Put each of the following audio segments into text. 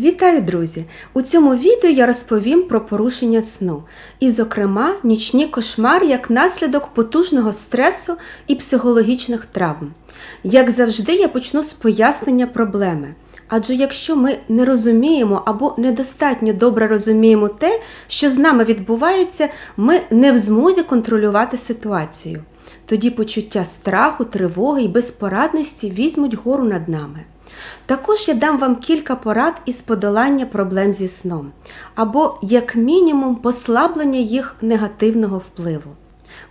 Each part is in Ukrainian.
Вітаю, друзі! У цьому відео я розповім про порушення сну, і, зокрема, нічні кошмари як наслідок потужного стресу і психологічних травм. Як завжди, я почну з пояснення проблеми. Адже якщо ми не розуміємо або недостатньо добре розуміємо те, що з нами відбувається, ми не в змозі контролювати ситуацію. Тоді почуття страху, тривоги і безпорадності візьмуть гору над нами. Також я дам вам кілька порад із подолання проблем зі сном, або, як мінімум, послаблення їх негативного впливу.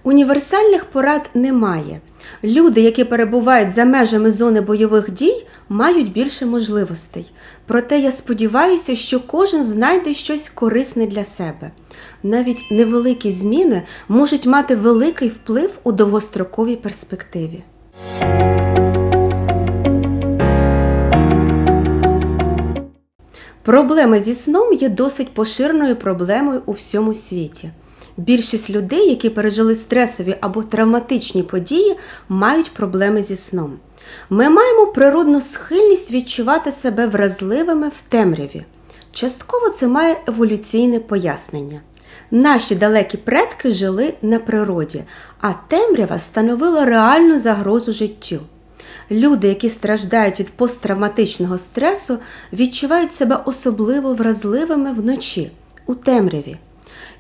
Універсальних порад немає. Люди, які перебувають за межами зони бойових дій, мають більше можливостей. Проте я сподіваюся, що кожен знайде щось корисне для себе. Навіть невеликі зміни можуть мати великий вплив у довгостроковій перспективі. Проблема зі сном є досить поширеною проблемою у всьому світі. Більшість людей, які пережили стресові або травматичні події, мають проблеми зі сном. Ми маємо природну схильність відчувати себе вразливими в темряві. Частково це має еволюційне пояснення. Наші далекі предки жили на природі, а темрява становила реальну загрозу життю. Люди, які страждають від посттравматичного стресу, відчувають себе особливо вразливими вночі у темряві.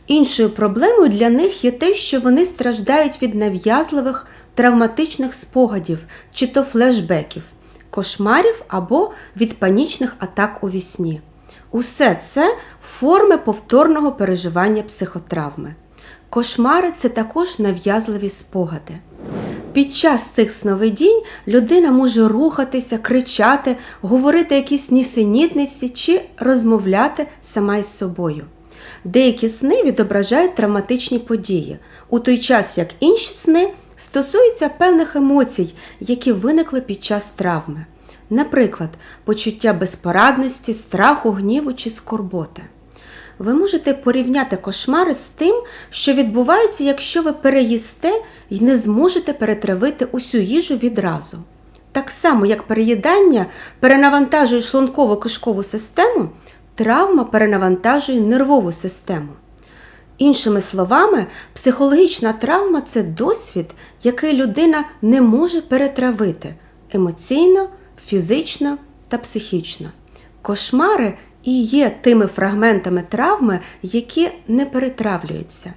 Іншою проблемою для них є те, що вони страждають від нав'язливих травматичних спогадів чи то флешбеків, кошмарів або від панічних атак у вісні. Усе це форми повторного переживання психотравми. Кошмари це також нав'язливі спогади. Під час цих сновидінь людина може рухатися, кричати, говорити якісь нісенітниці чи розмовляти сама із собою. Деякі сни відображають травматичні події, у той час як інші сни стосуються певних емоцій, які виникли під час травми, наприклад, почуття безпорадності, страху, гніву чи скорботи. Ви можете порівняти кошмари з тим, що відбувається, якщо ви переїсте і не зможете перетравити усю їжу відразу. Так само, як переїдання перенавантажує шлунково-кишкову систему, травма перенавантажує нервову систему. Іншими словами, психологічна травма це досвід, який людина не може перетравити емоційно, фізично та психічно. Кошмари і є тими фрагментами травми, які не перетравлюються.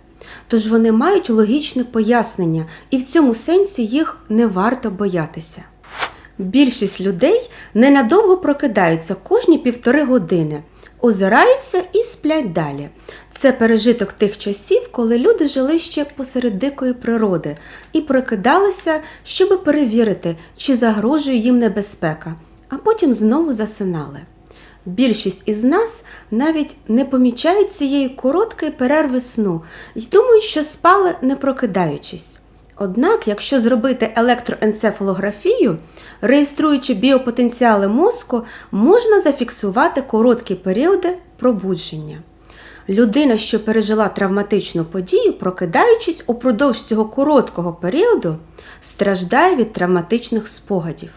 Тож вони мають логічне пояснення, і в цьому сенсі їх не варто боятися. Більшість людей ненадовго прокидаються кожні півтори години, озираються і сплять далі. Це пережиток тих часів, коли люди жили ще посеред дикої природи і прокидалися, щоб перевірити, чи загрожує їм небезпека, а потім знову засинали. Більшість із нас навіть не помічають цієї короткої перерви сну і думають, що спали не прокидаючись. Однак, якщо зробити електроенцефалографію, реєструючи біопотенціали мозку, можна зафіксувати короткі періоди пробудження. Людина, що пережила травматичну подію, прокидаючись упродовж цього короткого періоду, страждає від травматичних спогадів.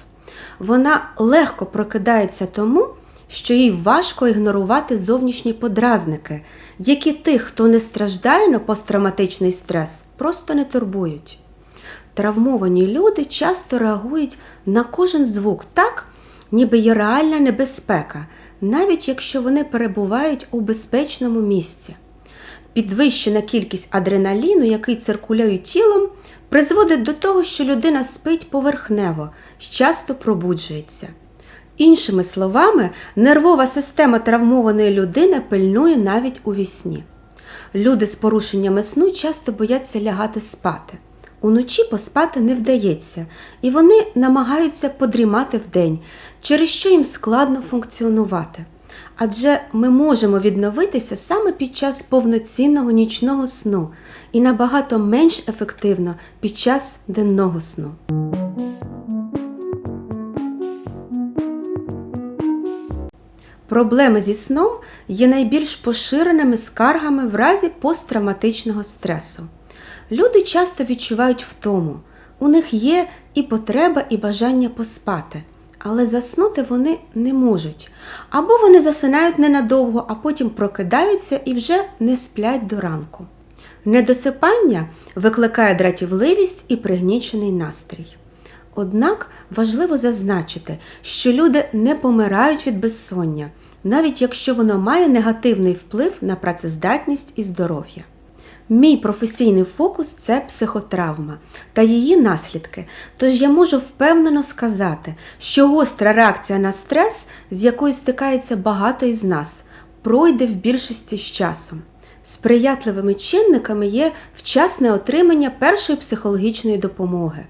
Вона легко прокидається тому, що їй важко ігнорувати зовнішні подразники, які тих, хто не страждає на посттравматичний стрес, просто не турбують. Травмовані люди часто реагують на кожен звук так, ніби є реальна небезпека, навіть якщо вони перебувають у безпечному місці. Підвищена кількість адреналіну, який циркулює тілом, призводить до того, що людина спить поверхнево часто пробуджується. Іншими словами, нервова система травмованої людини пильнує навіть у вісні. Люди з порушеннями сну часто бояться лягати спати. Уночі поспати не вдається, і вони намагаються подрімати вдень, через що їм складно функціонувати. Адже ми можемо відновитися саме під час повноцінного нічного сну і набагато менш ефективно під час денного сну. Проблеми зі сном є найбільш поширеними скаргами в разі посттравматичного стресу. Люди часто відчувають втому, у них є і потреба, і бажання поспати, але заснути вони не можуть. Або вони засинають ненадовго, а потім прокидаються і вже не сплять до ранку. Недосипання викликає дратівливість і пригнічений настрій. Однак важливо зазначити, що люди не помирають від безсоння, навіть якщо воно має негативний вплив на працездатність і здоров'я. Мій професійний фокус це психотравма та її наслідки. Тож я можу впевнено сказати, що гостра реакція на стрес, з якою стикається багато із нас, пройде в більшості з часом. Сприятливими чинниками є вчасне отримання першої психологічної допомоги,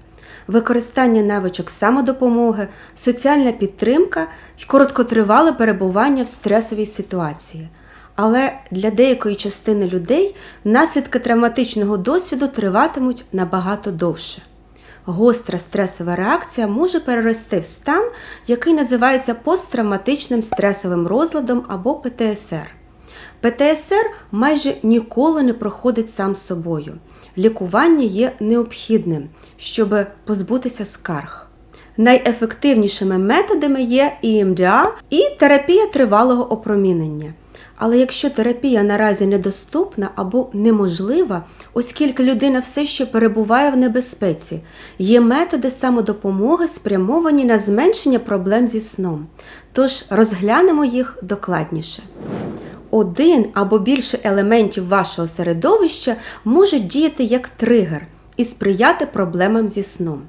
використання навичок самодопомоги, соціальна підтримка і короткотривале перебування в стресовій ситуації. Але для деякої частини людей наслідки травматичного досвіду триватимуть набагато довше. Гостра стресова реакція може перерости в стан, який називається посттравматичним стресовим розладом або ПТСР. ПТСР майже ніколи не проходить сам собою. Лікування є необхідним, щоб позбутися скарг. Найефективнішими методами є ІМДА і терапія тривалого опромінення. Але якщо терапія наразі недоступна або неможлива, оскільки людина все ще перебуває в небезпеці, є методи самодопомоги, спрямовані на зменшення проблем зі сном. Тож розглянемо їх докладніше. Один або більше елементів вашого середовища можуть діяти як тригер і сприяти проблемам зі сном.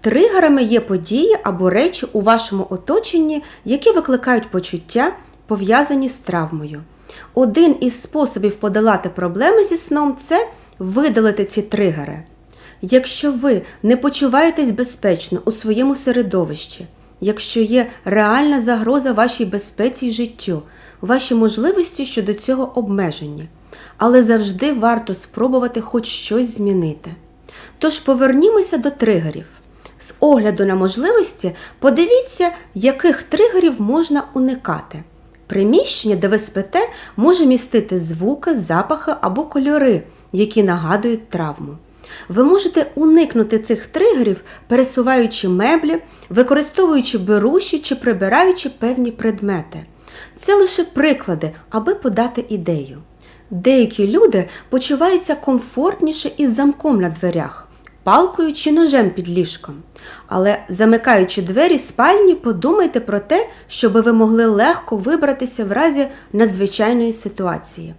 Тригерами є події або речі у вашому оточенні, які викликають почуття, пов'язані з травмою. Один із способів подолати проблеми зі сном це видалити ці тригери. Якщо ви не почуваєтесь безпечно у своєму середовищі, якщо є реальна загроза вашій безпеці й життю, ваші можливості щодо цього обмежені, але завжди варто спробувати хоч щось змінити. Тож повернімося до тригерів. З огляду на можливості подивіться, яких тригерів можна уникати. Приміщення, де ви спите, може містити звуки, запахи або кольори, які нагадують травму. Ви можете уникнути цих тригерів, пересуваючи меблі, використовуючи беруші чи прибираючи певні предмети. Це лише приклади, аби подати ідею. Деякі люди почуваються комфортніше із замком на дверях, палкою чи ножем під ліжком. Але замикаючи двері спальні, подумайте про те, щоб ви могли легко вибратися в разі надзвичайної ситуації.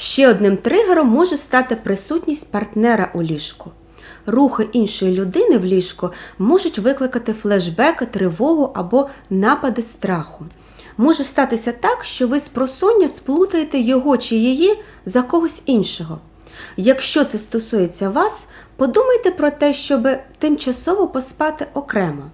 Ще одним тригером може стати присутність партнера у ліжку. Рухи іншої людини в ліжку можуть викликати флешбеки, тривогу або напади страху. Може статися так, що ви з просоння сплутаєте його чи її за когось іншого. Якщо це стосується вас, подумайте про те, щоб тимчасово поспати окремо.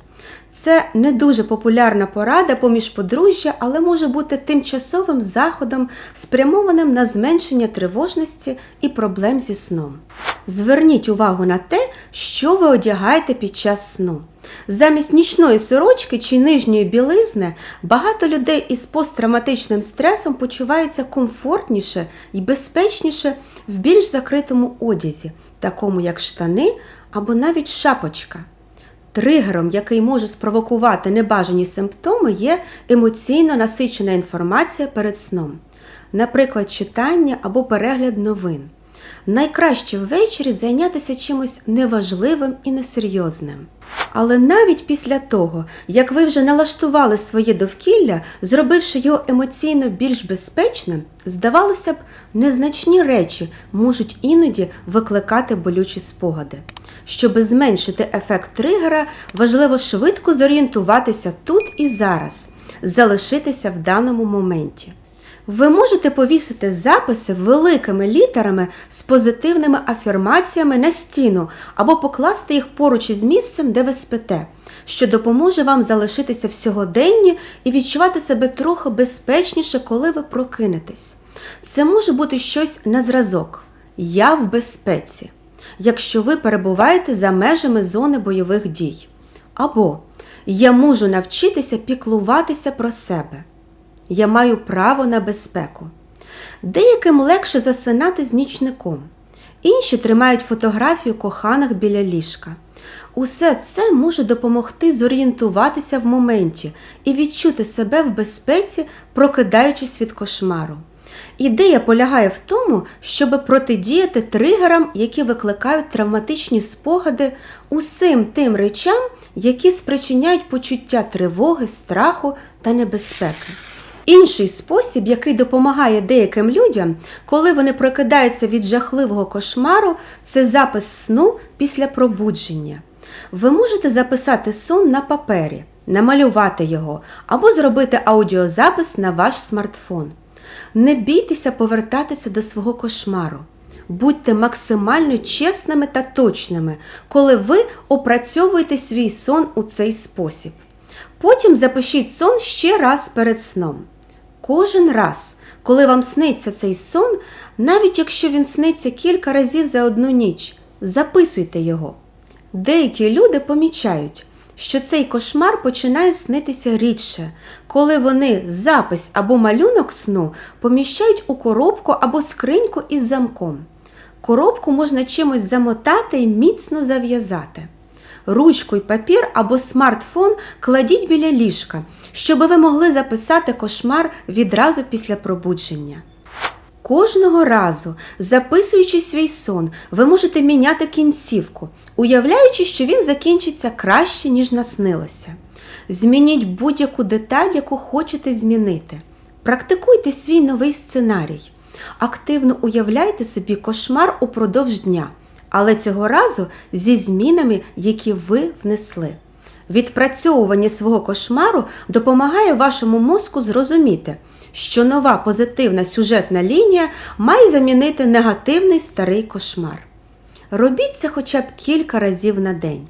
Це не дуже популярна порада поміж подружжя, але може бути тимчасовим заходом, спрямованим на зменшення тривожності і проблем зі сном. Зверніть увагу на те, що ви одягаєте під час сну. Замість нічної сорочки чи нижньої білизни багато людей із посттравматичним стресом почуваються комфортніше і безпечніше в більш закритому одязі, такому як штани або навіть шапочка. Тригером, який може спровокувати небажані симптоми, є емоційно насичена інформація перед сном, наприклад, читання або перегляд новин. Найкраще ввечері зайнятися чимось неважливим і несерйозним. Але навіть після того, як ви вже налаштували своє довкілля, зробивши його емоційно більш безпечним, здавалося б, незначні речі можуть іноді викликати болючі спогади. Щоби зменшити ефект тригера, важливо швидко зорієнтуватися тут і зараз, залишитися в даному моменті. Ви можете повісити записи великими літерами з позитивними афірмаціями на стіну або покласти їх поруч із місцем, де ви спите, що допоможе вам залишитися в сьогоденні і відчувати себе трохи безпечніше, коли ви прокинетесь. Це може бути щось на зразок. Я в безпеці, якщо ви перебуваєте за межами зони бойових дій. Або я можу навчитися піклуватися про себе. Я маю право на безпеку. Деяким легше засинати з нічником. Інші тримають фотографію коханих біля ліжка. Усе це може допомогти зорієнтуватися в моменті і відчути себе в безпеці, прокидаючись від кошмару. Ідея полягає в тому, щоб протидіяти тригерам, які викликають травматичні спогади, усім тим речам, які спричиняють почуття тривоги, страху та небезпеки. Інший спосіб, який допомагає деяким людям, коли вони прокидаються від жахливого кошмару, це запис сну після пробудження. Ви можете записати сон на папері, намалювати його або зробити аудіозапис на ваш смартфон. Не бійтеся повертатися до свого кошмару. Будьте максимально чесними та точними, коли ви опрацьовуєте свій сон у цей спосіб. Потім запишіть сон ще раз перед сном. Кожен раз, коли вам сниться цей сон, навіть якщо він сниться кілька разів за одну ніч, записуйте його. Деякі люди помічають, що цей кошмар починає снитися рідше, коли вони запис або малюнок сну поміщають у коробку або скриньку із замком. Коробку можна чимось замотати і міцно зав'язати. Ручку й папір або смартфон кладіть біля ліжка, щоб ви могли записати кошмар відразу після пробудження. Кожного разу, записуючи свій сон, ви можете міняти кінцівку, уявляючи, що він закінчиться краще, ніж наснилося. Змініть будь-яку деталь, яку хочете змінити. Практикуйте свій новий сценарій. Активно уявляйте собі кошмар упродовж дня, але цього разу зі змінами, які ви внесли. Відпрацьовування свого кошмару допомагає вашому мозку зрозуміти, що нова позитивна сюжетна лінія має замінити негативний старий кошмар. Робіть це хоча б кілька разів на день.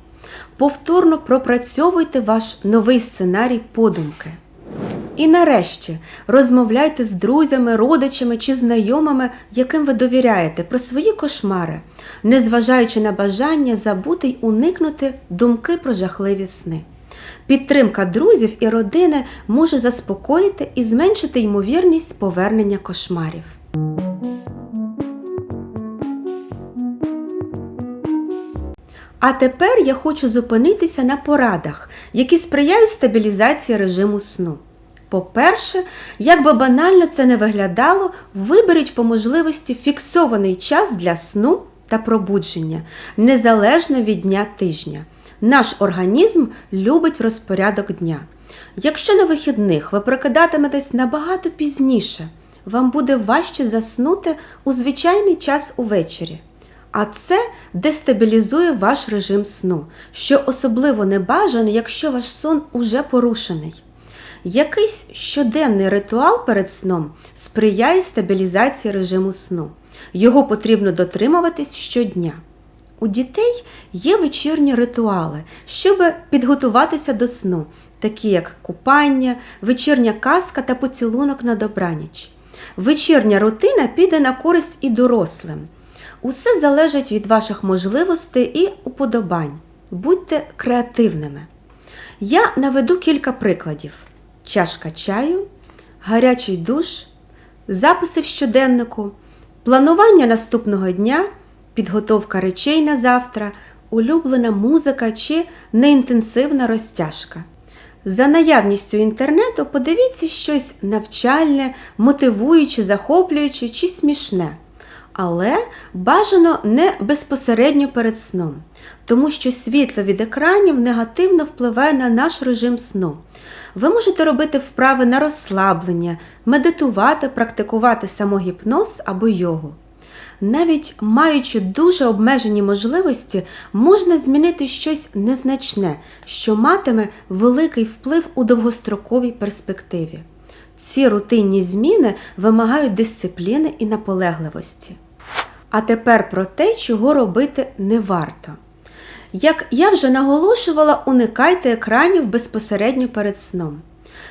Повторно пропрацьовуйте ваш новий сценарій подумки. І нарешті розмовляйте з друзями, родичами чи знайомими, яким ви довіряєте, про свої кошмари, незважаючи на бажання забути й уникнути думки про жахливі сни. Підтримка друзів і родини може заспокоїти і зменшити ймовірність повернення кошмарів. А тепер я хочу зупинитися на порадах, які сприяють стабілізації режиму сну. По-перше, як би банально це не виглядало, виберіть по можливості фіксований час для сну та пробудження, незалежно від дня тижня. Наш організм любить розпорядок дня. Якщо на вихідних ви прокидатиметесь набагато пізніше, вам буде важче заснути у звичайний час увечері. А це дестабілізує ваш режим сну, що особливо не бажано, якщо ваш сон уже порушений. Якийсь щоденний ритуал перед сном сприяє стабілізації режиму сну. Його потрібно дотримуватись щодня. У дітей є вечірні ритуали, щоб підготуватися до сну, такі як купання, вечірня казка та поцілунок на добраніч. Вечірня рутина піде на користь і дорослим. Усе залежить від ваших можливостей і уподобань. Будьте креативними. Я наведу кілька прикладів: чашка чаю, гарячий душ, записи в щоденнику, планування наступного дня, підготовка речей на завтра, улюблена музика чи неінтенсивна розтяжка. За наявністю інтернету подивіться щось навчальне, мотивуюче, захоплююче чи смішне. Але бажано не безпосередньо перед сном, тому що світло від екранів негативно впливає на наш режим сну. Ви можете робити вправи на розслаблення, медитувати, практикувати самогіпноз або йогу. Навіть маючи дуже обмежені можливості, можна змінити щось незначне, що матиме великий вплив у довгостроковій перспективі. Ці рутинні зміни вимагають дисципліни і наполегливості. А тепер про те, чого робити не варто. Як я вже наголошувала, уникайте екранів безпосередньо перед сном.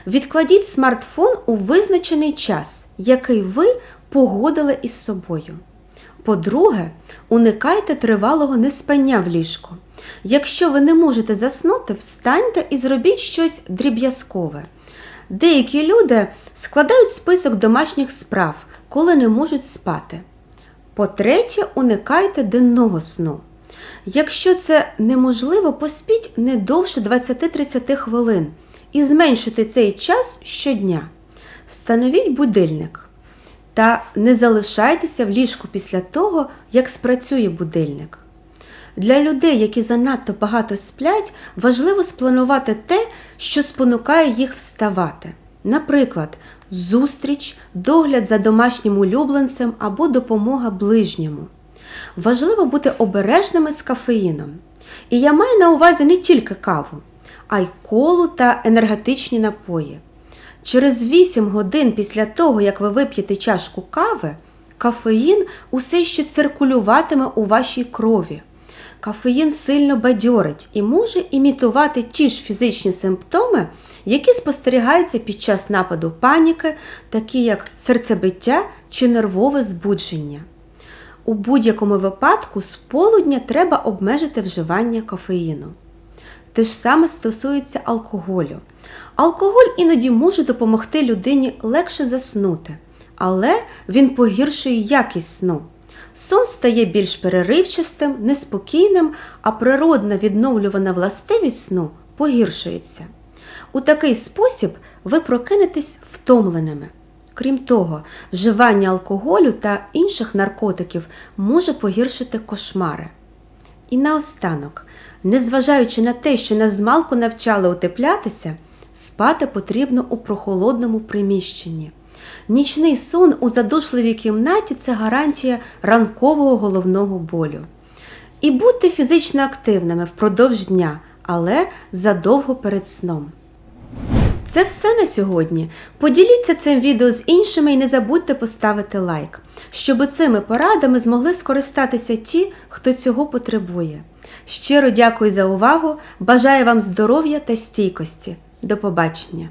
Відкладіть смартфон у визначений час, який ви погодили із собою. По-друге, уникайте тривалого неспання в ліжку. Якщо ви не можете заснути, встаньте і зробіть щось дріб'язкове. Деякі люди складають список домашніх справ, коли не можуть спати. По-третє, уникайте денного сну. Якщо це неможливо, поспіть не довше 20-30 хвилин і зменшуйте цей час щодня. Встановіть будильник та не залишайтеся в ліжку після того, як спрацює будильник. Для людей, які занадто багато сплять, важливо спланувати те, що спонукає їх вставати. Наприклад, зустріч, догляд за домашнім улюбленцем або допомога ближньому. Важливо бути обережними з кафеїном. І я маю на увазі не тільки каву, а й колу та енергетичні напої. Через 8 годин після того, як ви вип'єте чашку кави, кафеїн усе ще циркулюватиме у вашій крові. Кафеїн сильно бадьорить і може імітувати ті ж фізичні симптоми, які спостерігаються під час нападу паніки, такі як серцебиття чи нервове збудження. У будь-якому випадку з полудня треба обмежити вживання кофеїну. Те ж саме стосується алкоголю. Алкоголь іноді може допомогти людині легше заснути, але він погіршує якість сну. Сон стає більш переривчастим, неспокійним, а природна відновлювана властивість сну погіршується. У такий спосіб ви прокинетесь втомленими. Крім того, вживання алкоголю та інших наркотиків може погіршити кошмари. І наостанок, незважаючи на те, що нас змалку навчали утеплятися, спати потрібно у прохолодному приміщенні. Нічний сон у задушливій кімнаті це гарантія ранкового головного болю. І будьте фізично активними впродовж дня, але задовго перед сном. Це все на сьогодні. Поділіться цим відео з іншими і не забудьте поставити лайк, щоб цими порадами змогли скористатися ті, хто цього потребує. Щиро дякую за увагу! Бажаю вам здоров'я та стійкості. До побачення!